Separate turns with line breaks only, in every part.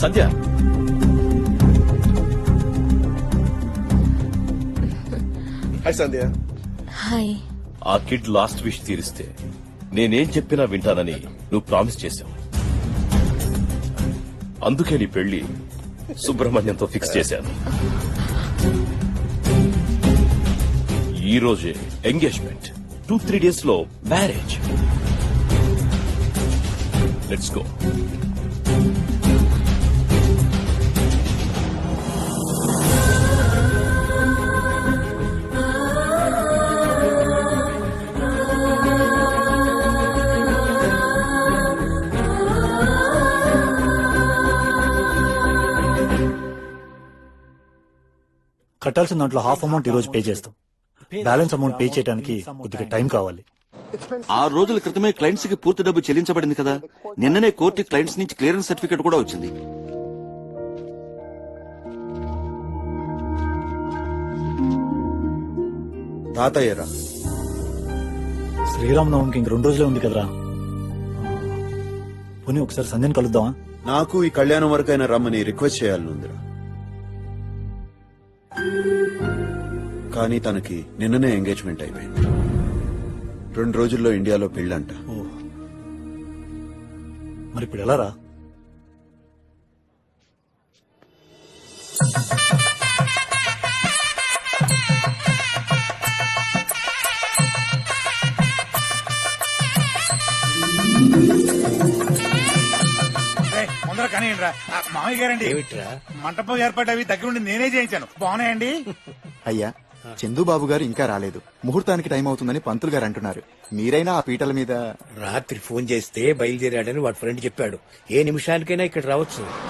సంధ్య
hi Sandhya
hi
ఆ kid last wish తీరిస్తే నేనేం చెప్పినా వింటానని నువ్వు ప్రామిస్ చేశావు. అందుకే నీ పెళ్ళి సుబ్రహ్మణ్యంతో ఫిక్స్ చేశాను. ఈ రోజే ఎంగేజ్మెంట్. టూ త్రీ డేస్లో మ్యారేజ్. లెట్స్ గో
కట్టాల్సిన దాంట్లో హాఫ్ అమౌంట్ ఈ రోజు పే చేస్తాం. బ్యాలెన్స్ అమౌంట్ పే చేయడానికి కొద్దిగా టైం కావాలి.
ఆరు రోజుల క్రితమే క్లయింట్స్కి పూర్తి డబ్బు చెల్లించబడింది కదా. నిన్ననే కోర్టు క్లయింట్స్ నుంచి క్లియరెన్స్ సర్టిఫికేట్ కూడా వచ్చింది.
తాతయ్యరా?
శ్రీరామనవమికి ఇంక రెండు రోజులే ఉంది కదరా. పోనీ ఒకసారి సంధ్యని కలుద్దామా?
నాకు ఈ కళ్యాణం వరకైనా రమ్మని రిక్వెస్ట్ చేయాలని కానీ తనకి నిన్ననే ఎంగేజ్మెంట్ అయిపోయింది. రెండు రోజుల్లో ఇండియాలో పెళ్ళంట.
ఓ. మరి ఇప్పుడు ఎలా రా?
ఏయ్, ముందర కనియండి రా. ఆ, మామయ్య గారండి. మంటపం ఏర్పాటు అవి దగ్గరుండి నేనే చేయించాను. బాగున్నాయండి?
అయ్యా చందుబాబు గారు ఇంకా రాలేదు. ముహూర్తానికి టైం అవుతుందని పంతులు గారు అంటున్నారు. మీరైనా ఆ పీటల మీద
రాత్రి ఫోన్ చేస్తే బయలుదేరాడని వాడి ఫ్రెండ్ చెప్పాడు. ఏ నిమిషానికైనా ఇక్కడ రావచ్చు.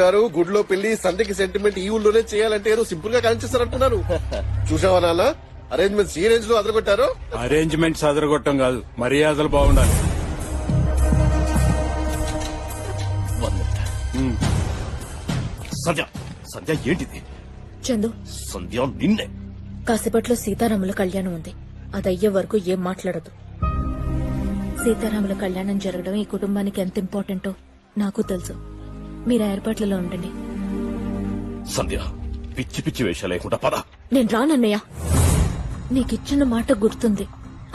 గారు గుడిలో పెళ్ళి సంధ్యకి సెంటిమెంట్ ఈ ఊళ్ళోనే చేయాలంటే ఏదో సింపుల్గా కానిచేస్తారంటున్నారు చూసావా నాన్న? అరేంజ్మెంట్స్ ఈ రేంజ్లో అదరగొట్టారు?
అరేంజ్మెంట్స్ అదరగొట్టం కాదు. మర్యాదలు బాగుండాలి.
సంధ్య సంధ్య ఏంటిది?
చందు.
సంధ్య నిన్నే.
కాసేపట్లో సీతారాముల కళ్యాణం ఉంది. అది అయ్యే వరకు ఏం మాట్లాడదు. సీతారాముల కళ్యాణం జరగడం ఈ కుటుంబానికి ఎంత ఇంపార్టెంటో నాకు తెలుసు. మీరు ఏర్పాట్లలో ఉండండి.
సంధ్య పిచ్చి పిచ్చి వేషాలు లేకుండా పద.
నేను రానన్నయ్య నీకిచ్చిన మాట గుర్తుంది.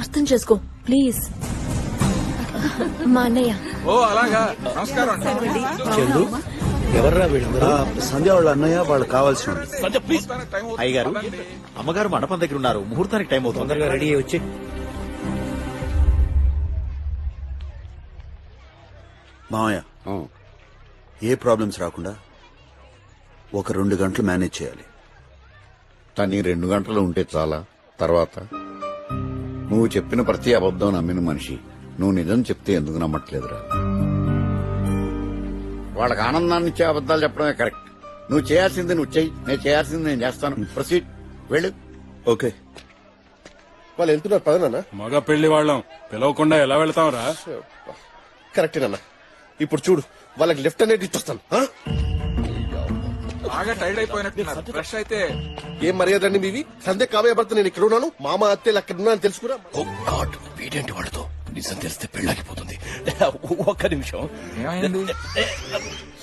అర్థం చేసుకో ప్లీజ్. మా అన్నయ్య.
ఓ అలాగా. నమస్కారం
చందు ఎవర్రా వీళ్ళందరూ?
సంధ్య వాళ్ళ అన్నయ్య వాళ్ళు కావాల్సిన
సంధ్య ప్లీజ్.
అయ్యగారు అమ్మగారు మండపం దగ్గర ఉన్నారు. ముహూర్తానికి టైం అవుతుంది.
తొందరగా రెడీ అయ్యి వచ్చి.
మామయ్య ఏ ప్రాబ్లమ్స్ రాకుండా ఒక రెండు గంటలు మేనేజ్ చేయాలి.
కానీ రెండు గంటలు ఉంటే చాలా. తర్వాత నువ్వు చెప్పిన ప్రతి అబద్ధం నమ్మిన మనిషి. నువ్వు నిజం చెప్తే ఎందుకు నమ్మట్లేదురా? వాళ్ళకి ఆనందాన్ని ఇచ్చే అబద్ధాలు చెప్పడమే కరెక్ట్. నువ్వు చేయాల్సింది నువ్వు చెయ్యి. నేను చేయాల్సింది నేను చేస్తాను. ప్రొసీడ్. వెళ్ళు.
ఓకే. వాళ్ళు వెళ్తున్నారు పదనా
మగ పెళ్ళి వాళ్ళం. పిలవకుండా ఎలా వెళ్తాంరా?
కరెక్ట్ నాన్న. ఇప్పుడు చూడు వాళ్ళకి లెఫ్ట్ అనేది ఇచ్చొస్తాను ఆ?
బాగా టైర్డ్ అయిపోయినట్టున్నారు. ఫ్రెష్ అయితే
ఏం మర్యాద అండి మీవి సంధ్య కావ్య భర్త నేను ఇక్కడ ఉన్నాను. మామ అత్తేలు అక్కడ ఉన్నాను తెలుసుకురా.
ఓ గాడ్ వీడేంటి వాడితో నిజం తెలిస్తే పెళ్ళాగిపోతుంది. ఒక్క నిమిషం.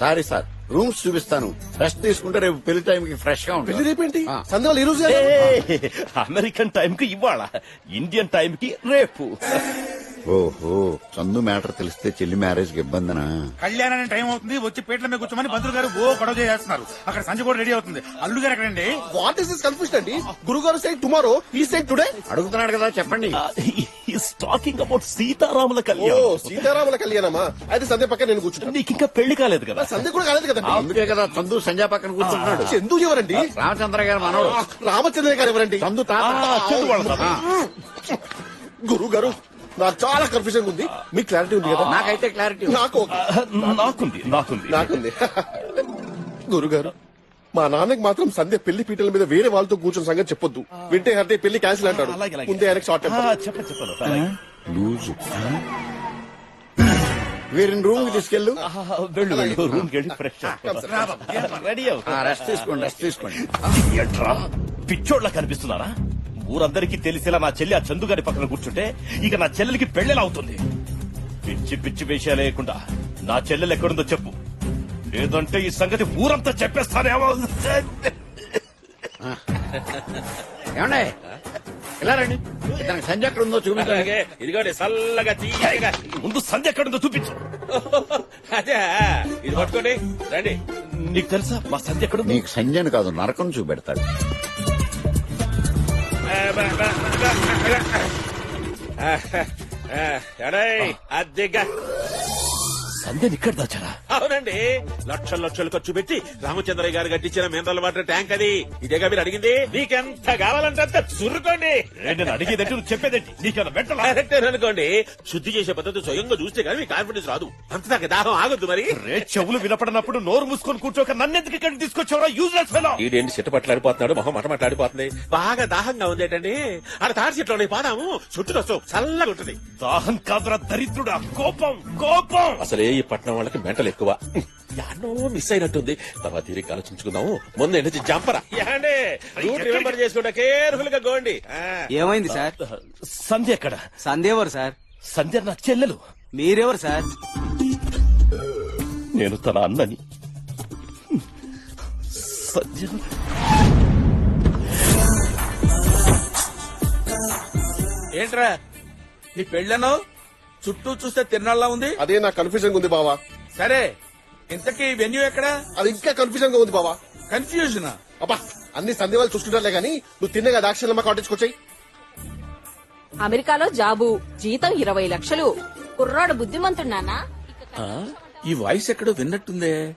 సారీ సార్ రూమ్స్ చూపిస్తాను. రెస్ట్ తీసుకుంటే రేపు పెళ్ళి టైంకి ఫ్రెష్గా
పెళ్ళి
ఉంటుంది
రేపేంటి
ఆ.
వాళ్ళు ఈ రోజు
అమెరికన్ టైం కి ఇవాళ ఇండియన్ టైం కి రేపు.
ఓహో చందు మ్యాటర్ తెలిస్తే చెల్లి మ్యారేజ్కి ఇబ్బందినా?
కళ్యాణానికి టైం అవుతుంది వచ్చి పేట్ల మీద కూర్చోమని పంతులు గారు ఓ గొడవ చేస్తున్నారు అక్కడ సంజయ్ కూడా రెడీ అవుతుంది. అల్లు గారు ఎక్కడండి?
వాట్ ఇస్ దిస్ కన్ఫ్యూషన్ అండి? గురుగారు సైడ్ టుమారో ఈ సైడ్ టుడే
అడుగుతున్నాడు కదా చెప్పండి.
టాకింగ్ అబౌట్ సీతారాముల
ఓ
కళ్యాణం
సీతారాముల కళ్యాణమా? అయితే సంధ్య పక్కన నేను కూర్చుంటాను.
నీకు ఇంకా పెళ్ళి కాలేదు కదా?
సంధ్య కూడా కాలేదు కదండి.
అందుకే కదా చందు సంజయ్ పక్కన కూర్చుంటున్నాడు.
చందు ఎవరండి?
రామచంద్ర గారు మనవడు
రామచంద్ర గారు ఎవరండి?
చందు తాత.
చందు వాళ్ళ.
గురువు గారు నాకు చాలా కన్ఫ్యూజన్ ఉంది. మీకు క్లారిటీ ఉంది కదా?
నాకైతే క్లారిటీ
నాకు.
నాకుంది నాకుంది.
నాకుంది. గురుగారు మా నాన్నకి మాత్రం సంధ్య పెళ్ళి పీటల మీద వేరే వాళ్ళతో కూర్చొని సంగతి చెప్పొద్దు. వింటే అంటే పెళ్ళి క్యాన్సిల్ అంటాడు. ముందే ఆయనకి షార్ట్
లూజు. వీరిని రూమ్కి తీసుకెళ్ళు.
వెళ్ళు వెళ్ళు. రూమ్ కెళ్ళి ఫ్రెష్ రెడీ
రెస్ట్ తీసుకోండి రెస్ట్ తీసుకోండి.
పిచ్చోడ్ల కనిపిస్తున్నారా? ఊరందరికీ తెలిసేలా నా చెల్లి ఆ చందుగారి పక్కన కూర్చుంటే ఇక నా చెల్లెలికి పెళ్ళెలా అవుతుంది? పిచ్చి పిచ్చి వేషాలు వేయకుండా నా చెల్లెలు ఎక్కడుందో చెప్పు. లేదంటే ఈ సంగతి ఊరంతా చెప్పేస్తానేమో
ఏమండే? ఇలా రండి. ఇతనికి సంజయ్ ఎక్కడ ఉందో చూపించండి
ఇదిగోండి చల్లగా తీయగా. ముందు సంధ్య ఎక్కడుందో చూపించు.
అదే ఇది పట్టుకోండి రండి.
నీకు తెలుసా మా సంధ్య ఎక్కడుంది?
నీకు సంజయ్ కాదు నరకం చూపెడతాడు.
అద్దెగా.
సంధ్యని ఇక్కడ దాచారా?
అవునండి. లక్షల లక్షలు ఖర్చు పెట్టి రామచంద్రయ్య గారు కట్టించిన మినరల్ వాటర్ ట్యాంక్ అది. ఇదేగా మీరు అడిగింది? నీకెంత కావాలంటే అంత చురుకోండి.
నేను అడిగేదంటే నువ్వు చెప్పేదేంటి? నీకన్నా పెట్టలా
కరెక్టే అనుకోండి. శుద్ధి చేసే పద్ధతి స్వయంగా చూస్తే కానీ మీ కాన్ఫిడెన్స్ రాదు. అంతదాకా దాహం ఆగొద్దు మరి.
రే చెవులు వినపడినప్పుడు నోరు మూసుకొని కూర్చోక నన్నెందుకు ఇక్కడికి తీసుకొచ్చావరా యూజ్లెస్ ఫెలో
ఈడేంటి చెట్టు పట్లాడిపోతున్నాడు మొహం మట మాట్లాడిపోతుంది? బాగా దాహంగా ఉందేటండి ఆడ తాడి చెట్లు పాదాము. చుట్టూ వస్తావు చల్లగా ఉంటుంది.
దాహం కాదురా దరిద్రుడా. కోపం కోపం.
అసలే ఈ పట్నం వాళ్ళకి మెంటలు ఎక్కువ. యాన్నో మిస్ అయినట్టుంది. తర్వాత తిరిగి ఆలోచించుకుందాము. ముందు ఏంటి జంపరా. యాండే రూట్ రిమెంబర్ చేసుకుంటా కేర్ఫుల్గా గోండి. ఆ.
ఏమైంది సార్?
సంధ్య ఎక్కడ?
సందేవరు సార్?
సంధ్య నా చెల్లెలు.
మీరెవరు సార్?
నేను తన అన్నని. సంధ్య.
ఏంట్రా? నీ పెళ్ళను? చుట్టూ చూస్తే తిరణాల్లా ఉంది?
అదే నాకు కన్ఫ్యూజన్ ఉంది బావా.
సరే ఇంతకీ వెన్యూ ఎక్కడ?
అది ఇంకా కన్ఫ్యూజన్గా ఉంది బావా.
కన్ఫ్యూజన్
అబ్బా అన్ని వాళ్ళు చూసుకుంటారులే గానీ నువ్వు తిన్నగా దాక్షలమ్మ కాటేజ్కి వచ్చాయి.
అమెరికాలో జాబు జీతం ఇరవై లక్షలు. కుర్రాడు బుద్ధిమంతున్నానా
ఈ వాయిస్ ఎక్కడో విన్నట్టుందే.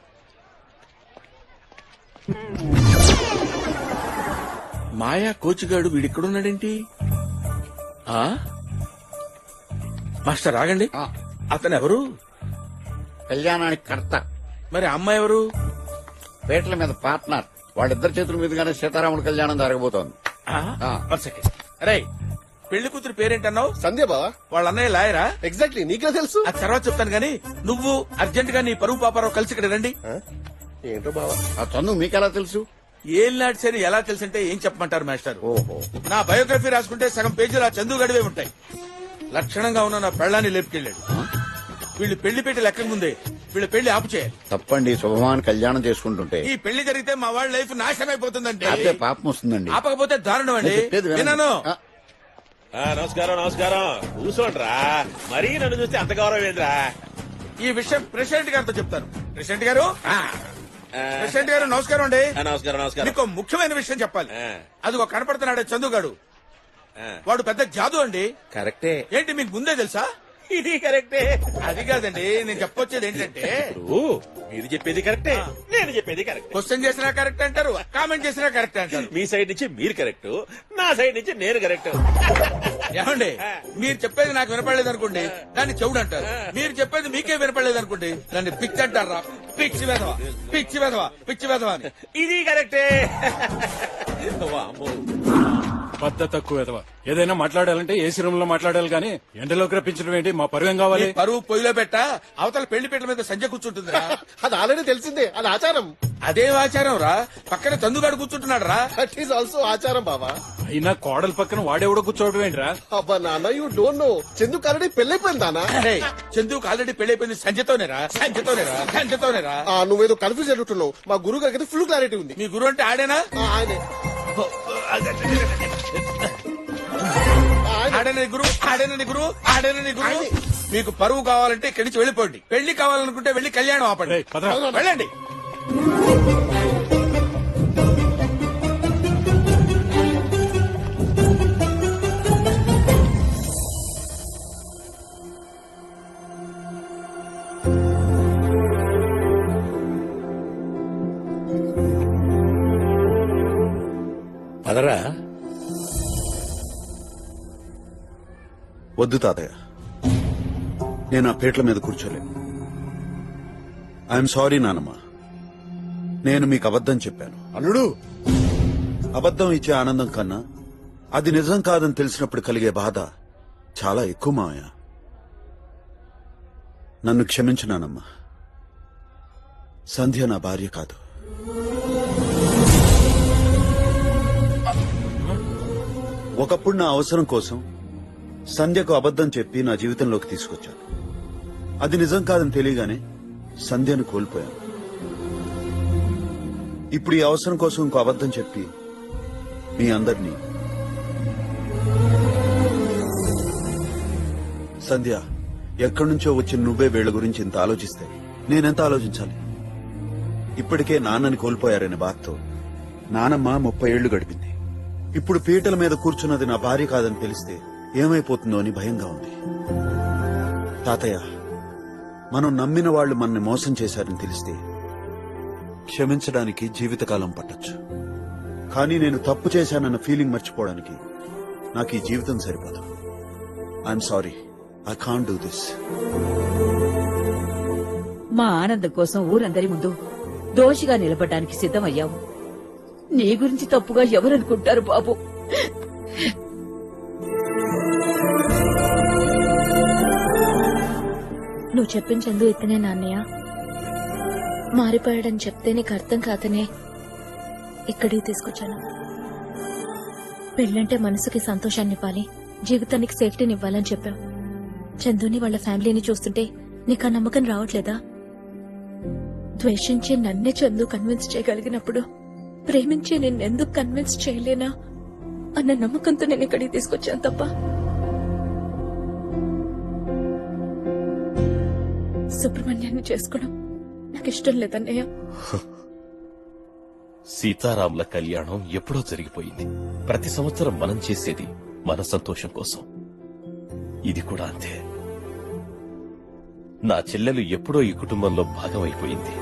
మాయా కోచిగాడు వీడిక్కడున్నాడేంటి? ఆ? మాస్టర్ ఆగండి.
ఆ.
అతను ఎవరు
కళ్యాణానికి కర్త.
మరి అమ్మాయి ఎవరు?
పేటల మీద పార్ట్నర్. వాళ్ళిద్దరి చేతుల మీదుగానే సీతారాముల కళ్యాణం జరగబోతోంది.
ఆ?
ఆ.
అరే పెళ్ళి కూతురు పేరేంటన్నావు?
సంధ్య బావా?
వాళ్ళ అన్నయ్య లాయరా?
ఎగ్జాక్ట్లీ నీకే తెలుసు.
ఆ తర్వాత చెప్తాను గానీ నువ్వు అర్జెంట్గా నీ పరువు పాపారావు కలిసి ఇక్కడ రండి.
ఆ? ఏంటో బావా?
ఆ చందు మీకెలా తెలుసు?
ఏం నాటి సరే ఎలా తెలుసంటే ఏం చెప్పమంటారు మాస్టర్?
ఓహో.
నా బయోగ్రఫీ రాసుకుంటే సగం పేజీలు ఆ చందు గడివే ఉంటాయి. లక్షణంగా ఉన్న నా పెళ్ళాన్ని లేపుకెళ్ళాడు. వీళ్ళు పెళ్ళి పెట్టి లెక్క ముందే వీళ్ళ పెళ్ళి ఆపు చేయాలి
తప్పండి శుభమాన్ కళ్యాణం చేసుకుంటుంటే.
ఈ పెళ్ళి జరిగితే మా వాళ్ళ లైఫ్ నాశనం అయిపోతుందండి.
అదే పాపం వస్తుందండి.
ఆపకపోతే దారుణం అండి.
నేను చెప్పేది వినండి.
విన్నాను
ఆ,
ఆ, నమస్కారం నమస్కారం. కూర్చోండ్రా. మరీ నన్ను చూస్తే అంత గౌరవం ఏంద్రా?
ఈ విషయం ప్రెసిడెంట్ గారితో చెప్తాను. ప్రెసిడెంట్ గారు?
ఆ,
ప్రెసిడెంట్ గారు నమస్కారం అండి.
ఆ, నమస్కారం నమస్కారం.
మీకు ముఖ్యమైన విషయం చెప్పాలి.
ఆ.
అదిగో కనపడుతున్నాడే చందుగాడు. వాడు పెద్ద జాదు అండి.
కరెక్టే.
ఏంటి మీకు ముందే తెలుసా?
ఇది కరెక్టే.
అది కాదండి నేను చెప్పొచ్చేది ఏంటంటే
ఇప్పుడు మీరు చెప్పేది కరెక్టే. నేను చెప్పేది కరెక్ట్.
క్వశ్చన్ చేసినా కరెక్ట్ అంటారు కామెంట్ చేసినా కరెక్ట్ అంటారు.
మీ సైడ్ నుంచి మీరు కరెక్ట్ నా సైడ్ నుంచి నేను కరెక్ట్.
ఏమండి మీరు చెప్పేది నాకు వినపడలేదు అనుకోండి దాన్ని చెవుడు అంటారు. మీరు చెప్పేది మీకే వినపడలేదు అనుకోండి దాన్ని పిచ్చి అంటారా? పిచ్చి వెధవ పిచ్చి వెధవ పిచ్చి వెధవ
ఇది కరెక్టే.
పద్ధతి తక్కువ ఎదవ ఏదైనా మాట్లాడాలంటే ఏసీ రూమ్లో మాట్లాడాలి కానీ ఎండలోకి రప్పించడం ఏంటి? మా పరువేం కావాలి?
ఈ పరువు పొయ్యిలో పెట్ట అవతల పెళ్ళి పెట్టల మీద సంజయ్ కూర్చుంటుందిరా.
అది ఆల్రెడీ తెలిసిందే అది ఆచారం.
అదేం ఆచారం రా. పక్కన చందుగాడు కూర్చుంటున్నాడు రా.
దట్ ఈస్ ఆల్సో ఆచారం బావా.
అయినా కోడల పక్కన వాడెవడో కూర్చోవడం ఏంట్రా?
అబ్బా నాన్న యూ డోంట్ నో చందుకు ఆల్రెడీ పెళ్ళైపోయింది నాన్న.
చందుకు ఆల్రెడీ పెళ్ళి సంజయ్తోనేరా సంజయ్తోనేరా సంజయ్తోనేరా
ఆ, నువ్వేదో కన్ఫ్యూజ్ అడుగుతున్నావు మా గురువు గారికి ఫుల్ క్లారిటీ ఉంది.
మీ గురువు అంటే ఆడేనా?
ఆయన.
ఆడేనని గురువు ఆడేనని గురువు ఆడేనని గురువు మీకు పరువు కావాలంటే ఇక్కడి నుంచి వెళ్ళిపోండి. పెళ్ళి కావాలనుకుంటే వెళ్ళి కళ్యాణం ఆపండి. వెళ్ళండి.
వద్దు తాతయ్య
నేను ఆ పీటల మీద కూర్చోలేను ఐఎమ్ సారీ నానమ్మ. నేను మీకు అబద్ధం చెప్పాను.
అల్లుడు!
అబద్ధం ఇచ్చే ఆనందం కన్నా అది నిజం కాదని తెలిసినప్పుడు కలిగే బాధ చాలా ఎక్కువ మావయ్య. నన్ను క్షమించినానమ్మా సంధ్య నా భార్య కాదు. ఒకప్పుడు నా అవసరం కోసం సంధ్యకు అబద్ధం చెప్పి నా జీవితంలోకి తీసుకొచ్చాను అది నిజం కాదని తెలియగానే సంధ్యను కోల్పోయాను. ఇప్పుడు ఈ అవసరం కోసం ఇంకో అబద్ధం చెప్పి మీ అందరినీ సంధ్య ఎక్కడి నుంచో వచ్చిన నువ్వే వీళ్ళ గురించి ఇంత ఆలోచిస్తే నేనెంత ఆలోచించాలి? ఇప్పటికే నాన్నని కోల్పోయారనే బాధతో నానమ్మ ముప్పై ఏళ్ళు గడిపింది. ఇప్పుడు పీటల మీద కూర్చున్నది నా భార్య కాదని తెలిస్తే ఏమైపోతుందో అని భయంగా ఉంది. తాతయ్య మనం నమ్మిన వాళ్ళు మనని మోసం చేశారని తెలిస్తే క్షమించడానికి జీవితకాలం పట్టొచ్చు. కానీ నేను తప్పు చేశానన్న ఫీలింగ్ మర్చిపోవడానికి నాకు ఈ జీవితం సరిపోదు. I'm sorry I can't do this
మా ఆనందం కోసం ఊరందరి ముందు దోషిగా నిలబడడానికి సిద్ధమయ్యావు. నీ గురించి తప్పుగా ఎవరనుకుంటారు బాబు?
నువ్వు చెప్పించందు ఇతనే నాన్నయ్య. మారిపోయాడని చెప్తే నీకు అర్థం కాదనే ఇక్కడికి తీసుకొచ్చాను. పెళ్ళంటే మనసుకి సంతోషాన్ని ఇవ్వాలి జీవితానికి సేఫ్టీని ఇవ్వాలని చెప్పావు. చందుని వాళ్ళ ఫ్యామిలీని చూస్తుంటే నీకు ఆ నమ్మకం రావట్లేదా? ద్వేషించి నన్నే చందు కన్విన్స్ చేయగలిగినప్పుడు ప్రేమించి నిన్నెందుకు కన్విన్స్ చేయలేనా? అన్న నమ్మకంతో నేను ఇక్కడికి తీసుకొచ్చాను తప్ప. సుబ్రహ్మణ్యాన్ని చేసుకోవడం నాకు ఇష్టం లేదన్నయ్య.
సీతారాముల కళ్యాణం ఎప్పుడో జరిగిపోయింది. ప్రతి సంవత్సరం మనం చేసేది మన సంతోషం కోసం. ఇది కూడా అంతే. నా చెల్లెలు ఎప్పుడో ఈ కుటుంబంలో భాగమైపోయింది.